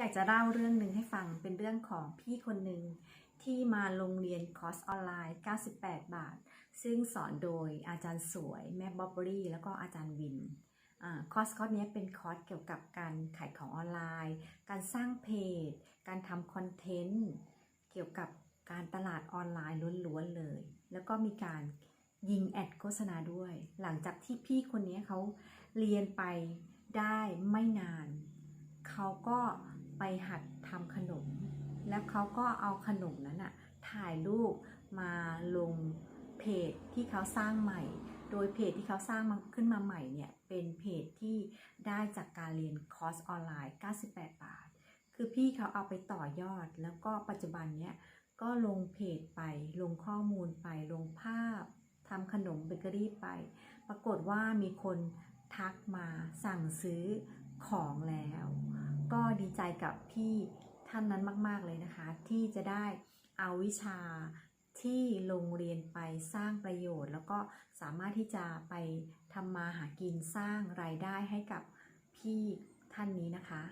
อยากจะเล่าเรื่องหนึ่งให้ฟังเป็นเรื่องของพี่คนหนึ่งที่มาโรงเรียนคอร์สออนไลน์ 98 บาท ซึ่งสอนโดยอาจารย์สวยแม่บ๊อบเบอรี่ แล้วก็อาจารย์วินอคอร์สคอร์สนี้เป็นคอร์สเกี่ยวกับการขายของออนไลน์ การสร้างเพจ การทำคอนเทนต์ เกี่ยวกับการตลาดออนไลน์ล้วนๆเลย แล้วก็มีการยิงแอดโฆษณาด้วย หลังจากที่พี่คนนี้เขาเรียนไปได้ไม่นาน เขาก็ ไปหัดทำขนม แล้วเขาก็เอาขนมนั้นอะถ่ายรูปมาลงเพจที่เขาสร้างใหม่ โดยเพจที่เขาสร้างมาขึ้นมาใหม่เนี่ยเป็นเพจที่ได้จากการเรียนคอร์สออนไลน์ 98 บาท คือพี่เขาเอาไปต่อยอด แล้วก็ปัจจุบันเนี้ยก็ลงเพจไป ลงข้อมูลไป ลงภาพทำขนมเบเกอรี่ไป ปรากฏว่ามีคนทักมาสั่งซื้อของแล้ว ก็ดีใจกับพี่ท่านนั้นมาก ๆ เลยนะคะ ที่จะได้เอาวิชาที่โรงเรียนไปสร้างประโยชน์ แล้วก็สามารถที่จะไปทำมาหากินสร้างรายได้ให้กับพี่ท่านนี้นะคะ